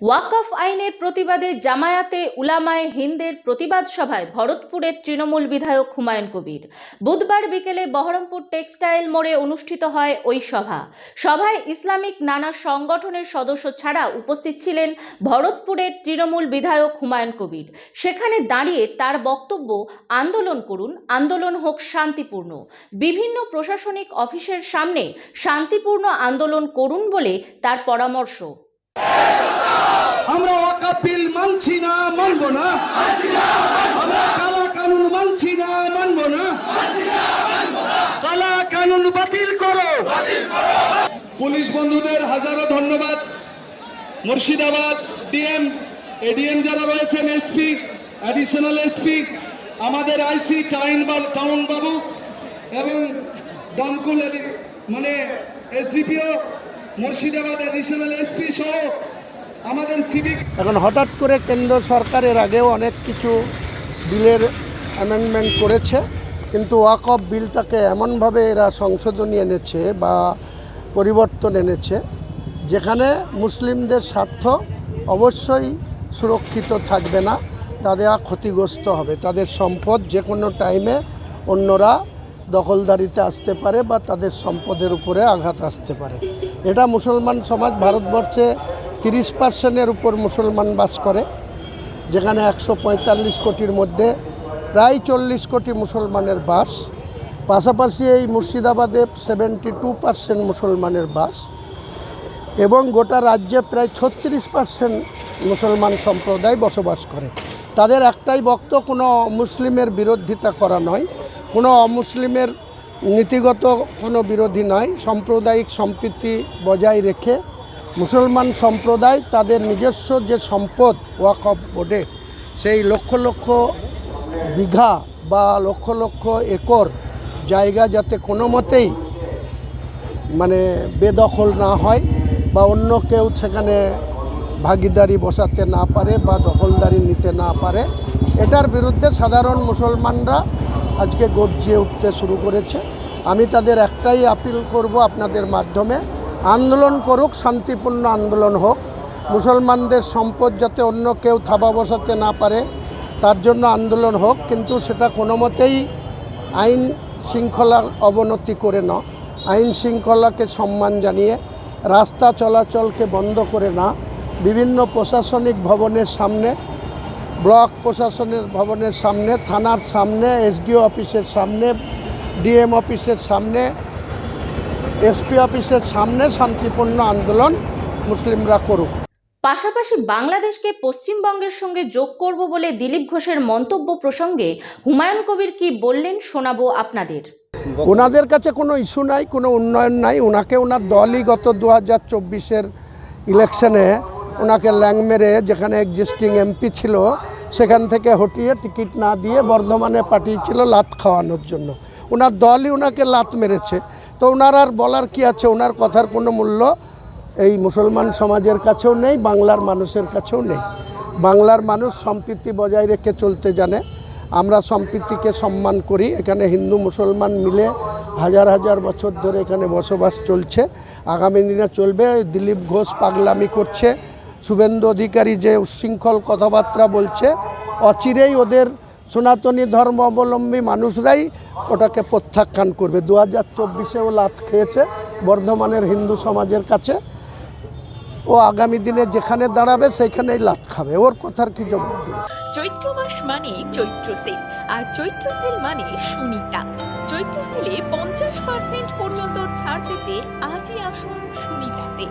ওয়াকফ আইনের প্রতিবাদে জামায়াতে উলামায়ে হিন্দের প্রতিবাদ সভায় ভরতপুরের তৃণমূল বিধায়ক হুমায়ুন কবির। বুধবার বিকেলে বহরমপুর টেক্সটাইল মোড়ে অনুষ্ঠিত হয় ওই সভা। সভায় ইসলামিক নানা সংগঠনের সদস্য ছাড়া উপস্থিত ছিলেন ভরতপুরের তৃণমূল বিধায়ক হুমায়ুন কবির। সেখানে দাঁড়িয়ে তার বক্তব্য, আন্দোলন করুন, আন্দোলন হোক শান্তিপূর্ণ। বিভিন্ন প্রশাসনিক অফিসের সামনে শান্তিপূর্ণ আন্দোলন করুন বলে তার পরামর্শ। আমরা ওয়াকাফিল মানছি না, মানব না। আমরা কালা কানুন মানছি না, মানব না। কালা কানুন বাতিল করো। পুলিশ বন্ধুদের হাজারো ধন্যবাদ। মুর্শিদাবাদ ডিএম, এডিএম যারা রয়েছেন, এসপি অ্যাডিশনাল এসপি, আমাদের আইসি টাউন টাউন বাবু এবং দমকুল মানে এসডিপিও, মুর্শিদাবাদ অ্যাডিশনাল এসপি সহ আমাদের সিভিক এখন হঠাৎ করে কেন্দ্র সরকারের আগেও অনেক কিছু বিলের অ্যামেন্ডমেন্ট করেছে, কিন্তু ওয়াকফ বিলটাকে এমনভাবে এরা সংশোধনী এনেছে বা পরিবর্তন এনেছে, যেখানে মুসলিমদের স্বার্থ অবশ্যই সুরক্ষিত থাকবে না তাদের ক্ষতিগ্রস্ত হবে। তাদের সম্পদ যে কোনো টাইমে অন্যরা দখলদারিতে আসতে পারে বা তাদের সম্পদের উপরে আঘাত আসতে পারে। এটা মুসলমান সমাজ ভারতবর্ষে তিরিশ পার্সেন্টের উপর মুসলমান বাস করে, যেখানে একশো পঁয়তাল্লিশ কোটির মধ্যে প্রায় চল্লিশ কোটি মুসলমানের বাস। পাশাপাশি এই মুর্শিদাবাদে সেভেন্টি টু পার্সেন্ট মুসলমানের বাস এবং গোটা রাজ্যে প্রায় ছত্রিশ পার্সেন্ট মুসলমান সম্প্রদায় বসবাস করে। তাদের একটাই বক্ত, কোনো মুসলিমের বিরোধিতা করা নয়, কোনো অমুসলিমের নীতিগত কোনো বিরোধী নয়। সাম্প্রদায়িক সম্প্রীতি বজায় রেখে মুসলমান সম্প্রদায় তাদের নিজস্ব যে সম্পদ ওয়াকফ বোর্ডে, সেই লক্ষ লক্ষ বিঘা বা লক্ষ লক্ষ একর জায়গা যাতে কোনো মতেই মানে বেদখল না হয় বা অন্য কেউ সেখানে ভাগিদারি বসাতে না পারে বা দখলদারি নিতে না পারে, এটার বিরুদ্ধে সাধারণ মুসলমানরা আজকে গর্জিয়ে উঠতে শুরু করেছে। আমি তাদের একটাই আপিল করব আপনাদের মাধ্যমে আন্দোলন করুক, শান্তিপূর্ণ আন্দোলন হোক। মুসলমানদের সম্পদ যাতে অন্য কেউ থাবা বসাতে না পারে, তার জন্য আন্দোলন হোক, কিন্তু সেটা কোনো মতেই আইন শৃঙ্খলার অবনতি করে না। আইন শৃঙ্খলাকে সম্মান জানিয়ে রাস্তা চলাচলকে বন্ধ করে না। বিভিন্ন প্রশাসনিক ভবনের সামনে, ব্লক প্রশাসনের ভবনের সামনে, থানার সামনে, এসডিও অফিসের সামনে, ডিএম অফিসের সামনে এসপি অফিসের সামনে শান্তিপূর্ণ আন্দোলন মুসলিমরা করুক। পাশাপাশি বাংলাদেশকে পশ্চিমবঙ্গের সঙ্গে যোগ করব বলে দিলীপ ঘোষের মন্তব্য প্রসঙ্গে হুমায়ুন কবির কি বললেন শোনাবো আপনাদের। ওনাদের কাছে কোনো ইস্যু নাই কোনো উন্নয়ন নাই। ওনাকে ওনার দলই গত দু হাজার চব্বিশের ইলেকশনে ওনাকে ল্যাং মেরে যেখানে এক্সিস্টিং এমপি ছিল সেখান থেকে হটিয়ে টিকিট না দিয়ে বর্ধমানে পাঠিয়েছিল লাত খাওয়ানোর জন্য। ওনার দলই ওনাকে লাত মেরেছে। তো ওনার আর বলার কি আছে? ওনার কথার কোনো মূল্য এই মুসলমান সমাজের কাছেও নেই, বাংলার মানুষের কাছেও নেই। বাংলার মানুষ সম্প্রীতি বজায় রেখে চলতে জানে। আমরা সম্প্রীতিকে সম্মান করি। এখানে হিন্দু মুসলমান মিলে হাজার হাজার বছর ধরে এখানে বসবাস চলছে। আগামী দিনে চলবে। দিলীপ ঘোষ পাগলামি করছে। শুভেন্দু অধিকারী যে উচ্ছৃঙ্খল কথাবার্তা বলছে, অচিরেই ওদের সনাতনী ধর্মাবলম্বী মানুষরাই ওটাকে প্রত্যাখ্যান করবে। দু হাজার চব্বিশেও লাত খেয়েছে বর্ধমানের হিন্দু সমাজের কাছে। ও আগামী দিনে যেখানে দাঁড়াবে সেইখানেই লাত খাবে। ওর কথার কি জবাব দেবে? চৈত্র মাস মানে চৈত্র সেল, আর চৈত্র সেল মানে সুনিতা। চৈত্র সেলে পঞ্চাশ পার্সেন্ট পর্যন্ত ছাড় পেতে আজই আসুন সুনিতাতে।